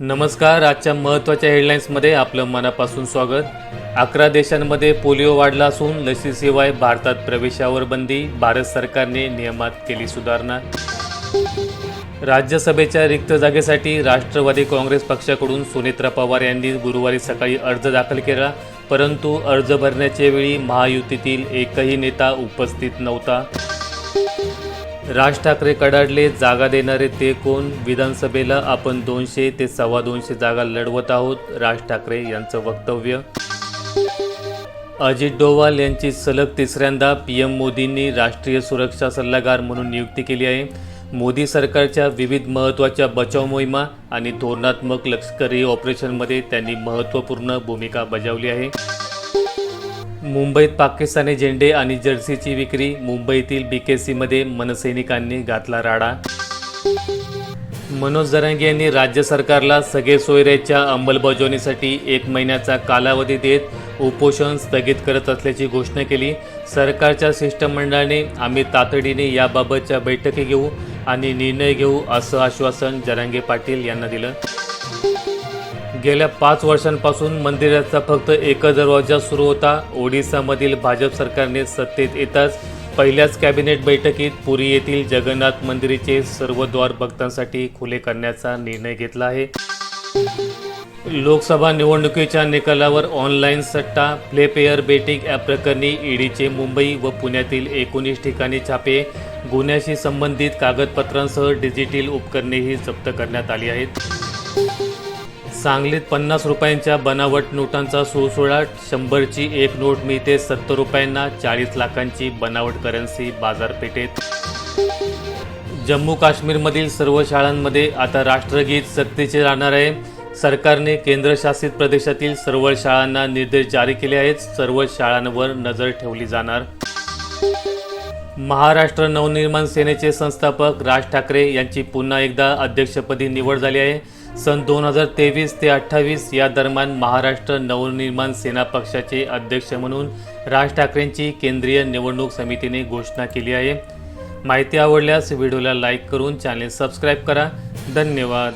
नमस्कार आजच्या महत्त्वाच्या हेडलाईन्समध्ये आपलं मनापासून स्वागत. अकरा देशांमध्ये पोलिओ वाढला असून लसीशिवाय भारतात प्रवेशावर बंदी भारत सरकारने नियमात केली सुधारणा. राज्यसभेच्या रिक्त जागेसाठी राष्ट्रवादी काँग्रेस पक्षाकडून सुनेत्रा पवार यांनी गुरुवारी सकाळी अर्ज दाखल केला परंतु अर्ज भरण्याच्या वेळी महायुतीतील एकही नेता उपस्थित नव्हता. राज ठाकरे कडाडले जागा देणारे ते कोण? विधानसभेला आपण दोनशे ते सव्वा दोनशे जागा लढवत आहोत राज ठाकरे यांचं वक्तव्य. अजित डोवाल यांची सलग तिसऱ्यांदा पीएम मोदींनी राष्ट्रीय सुरक्षा सल्लागार म्हणून नियुक्ती केली आहे. मोदी सरकारच्या विविध महत्त्वाच्या बचाव मोहिमा आणि धोरणात्मक लष्करी ऑपरेशनमध्ये त्यांनी महत्त्वपूर्ण भूमिका बजावली आहे. मुंबईत पाकिस्तानी झेंडे आणि जर्सीची विक्री मुंबईतील बीकेसीमध्ये मनसैनिकांनी घातला राडा. मनोज जरांगे यांनी राज्य सरकारला सगळे सोयऱ्याच्या अंमलबजावणीसाठी एक महिन्याचा कालावधी देत उपोषण स्थगित करत असल्याची घोषणा केली. सरकारच्या शिष्टमंडळाने आम्ही तातडीने याबाबतच्या बैठकी घेऊ आणि निर्णय घेऊ असं आश्वासन जरांगे पाटील यांना दिलं. गेल्या पाच वर्षांपासून मंदिराचा फक्त एकच दरवाजा सुरू होता. ओडिसामधील भाजप सरकारने सत्तेत येताच पहिल्याच कॅबिनेट बैठकीत पुरी येथील जगन्नाथ मंदिराचे सर्व द्वार भक्तांसाठी खुले करण्याचा निर्णय घेतला आहे. लोकसभा निवडणुकीच्या निकालावर ऑनलाईन सट्टा प्लेपेअर बेटिंग ॲप प्रकरणी ईडीचे मुंबई व पुण्यातील एकोणीस ठिकाणी छापे गुन्ह्याशी संबंधित कागदपत्रांसह डिजिटल उपकरणेही जप्त करण्यात आली आहेत. सांगलीत पन्नास रुपयांच्या बनावट नोटांचा सुळसुळाट शंभरची एक नोट मिळते सत्तर रुपयांना चाळीस लाखांची बनावट करन्सी बाजारपेठेत. जम्मू काश्मीरमधील सर्व शाळांमध्ये आता राष्ट्रगीत सक्तीचे राहणार आहे. सरकारने केंद्रशासित प्रदेशातील सर्व शाळांना निर्देश जारी केले आहेत. सर्व शाळांवर नजर ठेवली जाणार. महाराष्ट्र नवनिर्माण सेनेचे संस्थापक राज ठाकरे यांची पुन्हा एकदा अध्यक्षपदी निवड झाली आहे. सन दोन हजार तेवीस ते अठ्ठावीस या दरम्यान महाराष्ट्र नवनिर्माण सेना पक्षाचे अध्यक्ष म्हणून राज ठाकरेंची केंद्रीय निवडणूक समितीने घोषणा केली आहे. माहिती आवडल्यास व्हिडिओला लाईक करून चॅनेल सबस्क्राईब करा. धन्यवाद.